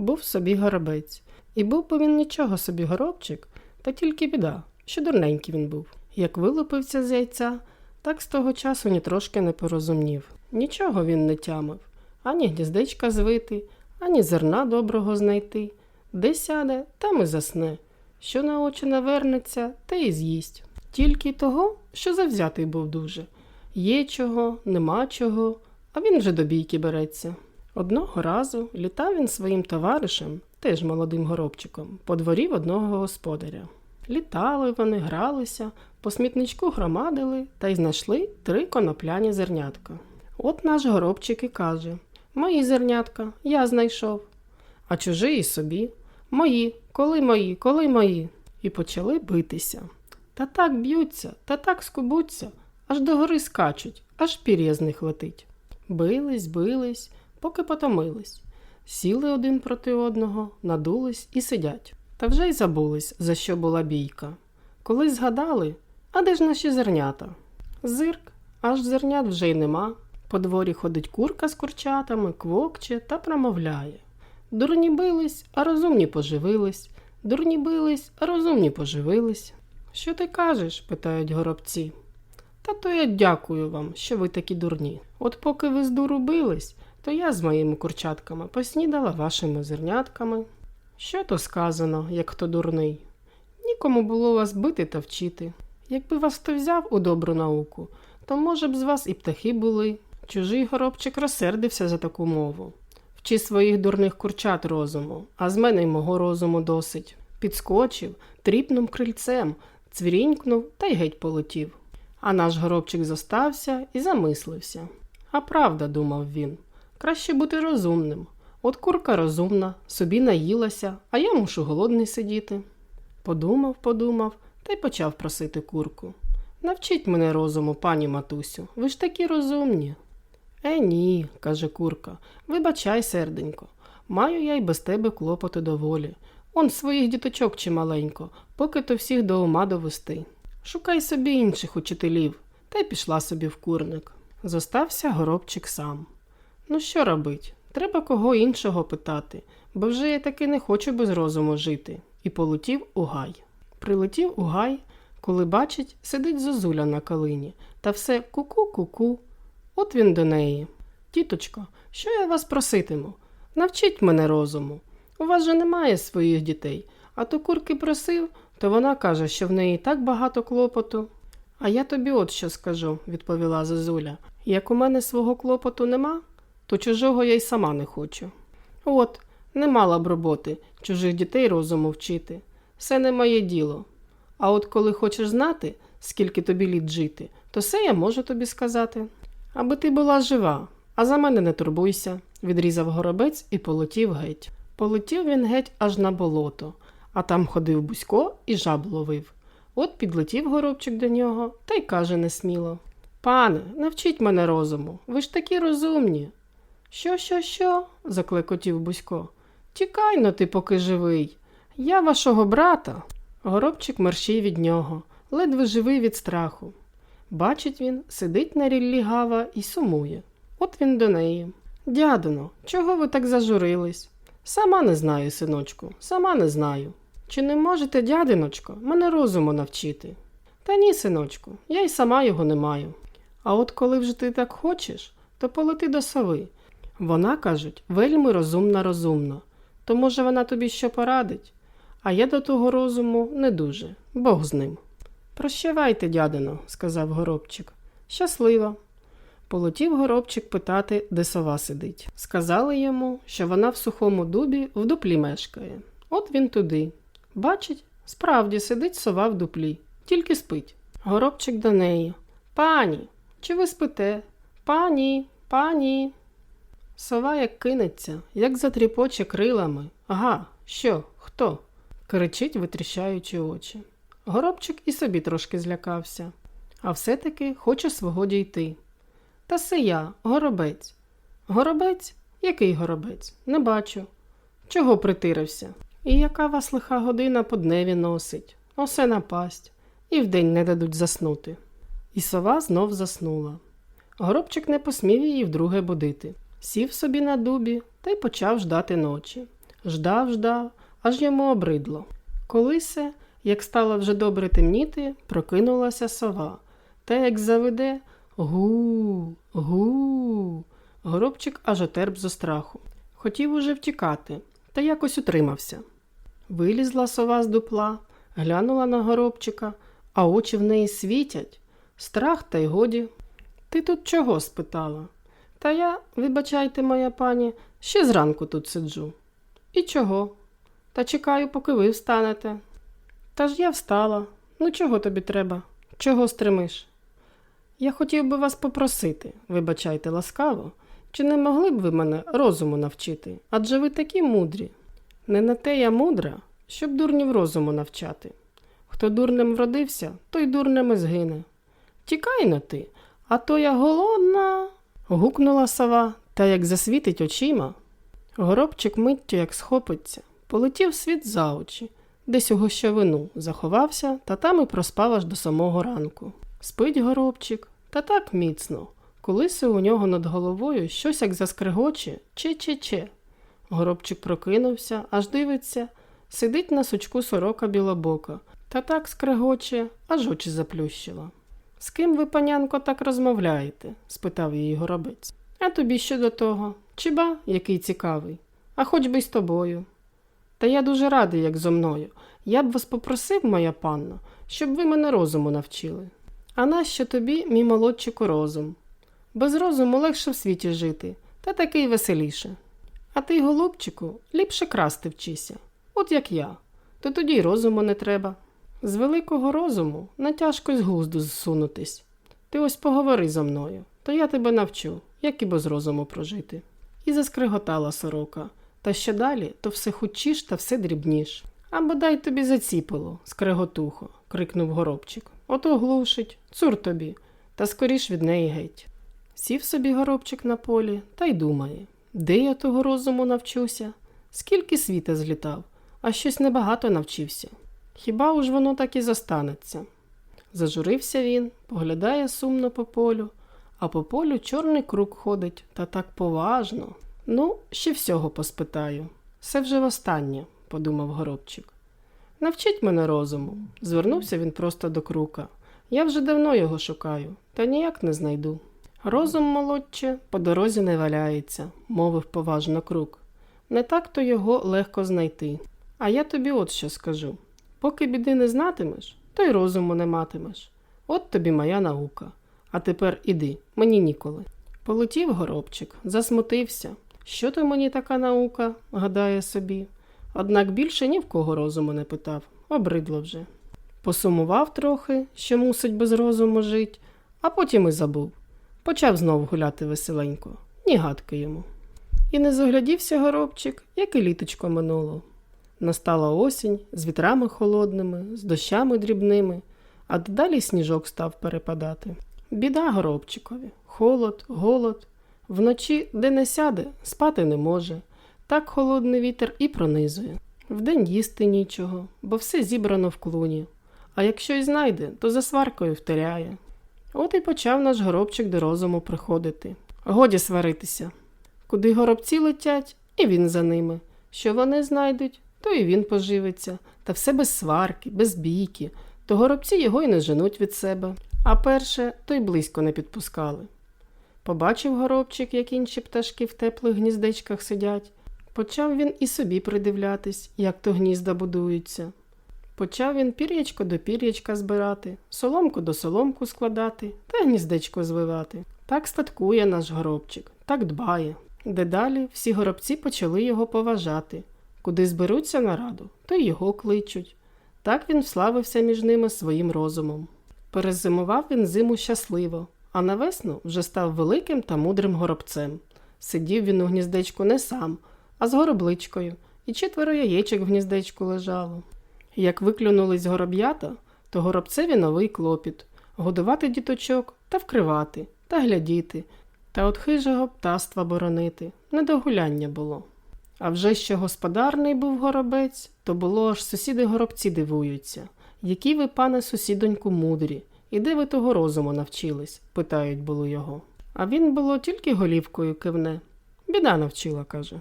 Був собі горобець. І був би він нічого собі горобчик, та тільки біда, що дурненький він був. Як вилупився з яйця, так з того часу ні трошки не порозумнів. Нічого він не тямив, ані гніздечка звити, ані зерна доброго знайти. Де сяде, там і засне. Що на очі навернеться, те і з'їсть. Тільки того, що завзятий був дуже. Є чого, нема чого, а він вже до бійки береться. Одного разу літав він своїм товаришем, теж молодим горобчиком, по дворі в одного господаря. Літали вони, гралися, по смітничку громадили та й знайшли три конопляні зернятка. От наш горобчик і каже: Мої зернятка, я знайшов. А чужі і собі. Мої, коли мої, коли мої. І почали битися. Та так б'ються, та так скубуться, аж до гори скачуть, аж пір'я з них летить. Бились, бились, поки потомились. Сіли один проти одного, надулись і сидять. Та вже й забулись, за що була бійка. Колись згадали, а де ж наші зернята? Зирк, аж зернят вже й нема. По дворі ходить курка з курчатами, квокче та промовляє. Дурні бились, а розумні поживились. Дурні бились, а розумні поживились. Що ти кажеш? питають горобці. Та то я дякую вам, що ви такі дурні. От поки ви з дуру бились, то я з моїми курчатками поснідала вашими зернятками. Що то сказано, як хто дурний? Нікому було вас бити та вчити. Якби вас хто взяв у добру науку, то, може б, з вас і птахи були. Чужий горобчик розсердився за таку мову. Вчи своїх дурних курчат розуму, а з мене й мого розуму досить. Підскочив, тріпнув крильцем, цвірінькнув та й геть полетів. А наш горобчик зостався і замислився. А правда, думав він, краще бути розумним. От курка розумна, собі наїлася, а я мушу голодний сидіти. Подумав, подумав та й почав просити курку. Навчіть мене розуму, пані матусю, ви ж такі розумні. Е, ні, каже курка, вибачай, серденько, маю я й без тебе клопоти доволі. Он своїх діточок чималенько, поки то всіх до ума довести. Шукай собі інших учителів, та й пішла собі в курник. Зостався горобчик сам. Ну що робить? Треба кого іншого питати, бо вже я таки не хочу без розуму жити. І полетів у гай. Прилетів у гай, коли бачить, сидить зозуля на калині, та все ку-ку-ку-ку. От він до неї. Тіточко, що я вас проситиму? Навчіть мене розуму. У вас же немає своїх дітей, а то курки просив, то вона каже, що в неї так багато клопоту. А я тобі от що скажу, відповіла Зозуля. Як у мене свого клопоту нема, то чужого я й сама не хочу. От, не мала б роботи чужих дітей розуму вчити. Все не моє діло. А от коли хочеш знати, скільки тобі літ жити, то все я можу тобі сказати. Аби ти була жива, а за мене не турбуйся, відрізав горобець і полетів геть. Полетів він геть аж на болото, а там ходив бузько і жаб ловив. От підлетів горобчик до нього та й каже несміло Пане, навчіть мене розуму, ви ж такі розумні. Що, що, що? заклекотів Бузько. Тікай но ти, поки живий. Я вашого брата. Горобчик мерщій від нього, ледве живий від страху. Бачить він, сидить на ріллі гава і сумує. От він до неї. Дядино, чого ви так зажурились? Сама не знаю, синочку, сама не знаю. Чи не можете, дядиночко, мене розуму навчити? Та ні, синочку, я й сама його не маю. А от коли вже ти так хочеш, то полети до сови. Вона, кажуть, вельми розумна розумна, то може вона тобі що порадить? А я до того розуму не дуже, Бог з ним. Прощавайте, дядино, сказав горобчик. Щасливо. Полетів горобчик питати, де сова сидить. Сказали йому, що вона в сухому дубі в дуплі мешкає. От він туди. Бачить, справді сидить сова в дуплі, тільки спить. Горобчик до неї. Пані, чи ви спите? Пані, пані. Сова як кинеться, як затріпоче крилами. Ага, що, хто? кричить, витріщаючи очі. Горобчик і собі трошки злякався, а все-таки хоче свого дійти. Та се я, горобець. Горобець? Який горобець? Не бачу. Чого притирився? І яка вас лиха година по дневі носить? Осе напасть, і вдень не дадуть заснути. І сова знов заснула. Горобчик не посмів її вдруге будити. Сів собі на дубі та й почав ждати ночі. Ждав, ждав, аж йому обридло. Колисе, як стало вже добре темніти, прокинулася сова. Та як заведе гу, гу. Горобчик аж отерп зо страху. Хотів уже втікати, та якось утримався. Вилізла сова з дупла, глянула на горобчика, а очі в неї світять. Страх та й годі. Ти тут чого? спитала. Та я, вибачайте, моя пані, ще зранку тут сиджу. І чого? Та чекаю, поки ви встанете. Та ж я встала. Ну чого тобі треба? Чого стримиш? Я хотів би вас попросити, вибачайте ласкаво, чи не могли б ви мене розуму навчити? Адже ви такі мудрі. Не на те я мудра, щоб дурнів розуму навчати. Хто дурним вродився, той дурним і згине. Тікай на ти, а то я голодна. Гукнула сова, та як засвітить очима. Горобчик миттю, як схопиться, полетів світ за очі, десь у гощовину заховався, та там і проспав аж до самого ранку. Спить горобчик, та так міцно. Колись у нього над головою щось як заскригоче, че-че-че. Горобчик прокинувся, аж дивиться, сидить на сучку сорока білобока, та так скригоче, аж очі заплющила. З ким ви, панянко, так розмовляєте? спитав її горобець. А тобі що до того? Чи ба, який цікавий, а хоч би й з тобою. Та я дуже радий, як зо мною. Я б вас попросив, моя панно, щоб ви мене розуму навчили. А нащо тобі, мій молодчику, розум? Без розуму легше в світі жити, та такий веселіше. А ти, голубчику, ліпше красти вчися, от як я, то тоді й розуму не треба. З великого розуму на тяжко з глузду зсунутись. Ти ось поговори зо мною, то я тебе навчу, як і без розуму прожити. І заскриготала сорока. Та що далі, то все хучіш та все дрібніш. А бодай тобі заціпило, скреготухо, крикнув горобчик. Ото глушить, цур тобі, та скоріш від неї геть. Сів собі горобчик на полі та й думає, де я того розуму навчуся? Скільки світа злітав, а щось небагато навчився. Хіба уж воно так і зостанеться? Зажурився він, поглядає сумно по полю, а по полю чорний круг ходить, та так поважно. Ну, ще всього поспитаю. Все вже востаннє, подумав горобчик. Навчіть мене розуму. Звернувся він просто до крука. Я вже давно його шукаю, та ніяк не знайду. Розум, молодче, по дорозі не валяється, мовив поважно крук. Не так то його легко знайти. А я тобі от що скажу. Поки біди не знатимеш, то й розуму не матимеш. От тобі моя наука. А тепер іди, мені ніколи. Полетів горобчик, засмутився. Що то мені така наука, гадає собі. Однак більше ні в кого розуму не питав, обридло вже. Посумував трохи, що мусить без розуму жить, а потім і забув. Почав знов гуляти веселенько, ні гадки йому. І не заглядівся горобчик, як і літочко минуло. Настала осінь з вітрами холодними, з дощами дрібними, а дедалі сніжок став перепадати. Біда горобчикові, холод, голод. Вночі, де не сяде, спати не може. Так холодний вітер і пронизує. Вдень їсти нічого, бо все зібрано в клуні. А якщо й знайде, то за сваркою втеряє. От і почав наш горобчик до розуму приходити. Годі сваритися. Куди горобці летять, і він за ними. Що вони знайдуть, то і він поживиться, та все без сварки, без бійки, то горобці його й не женуть від себе. А перше, то й близько не підпускали. Побачив горобчик, як інші пташки в теплих гніздечках сидять. Почав він і собі придивлятись, як то гнізда будуються. Почав він пір'ячко до пір'ячка збирати, соломку до соломку складати та гніздечко звивати. Так статкує наш горобчик, так дбає. Дедалі всі горобці почали його поважати. Куди зберуться на раду, то й його кличуть. Так він вславився між ними своїм розумом. Перезимував він зиму щасливо, а на весну вже став великим та мудрим горобцем. Сидів він у гніздечку не сам, а з горобличкою, і четверо яєчок в гніздечку лежало. Як виклюнулись гороб'ята, то горобцеві новий клопіт годувати діточок та вкривати, та глядіти, та от хижого птаства боронити. Не до гуляння було. А вже що господарний був горобець, то було аж сусіди горобці дивуються. Які ви, пане сусідоньку, мудрі, і де ви того розуму навчились? питають було його. А він було тільки голівкою кивне. Біда навчила, каже.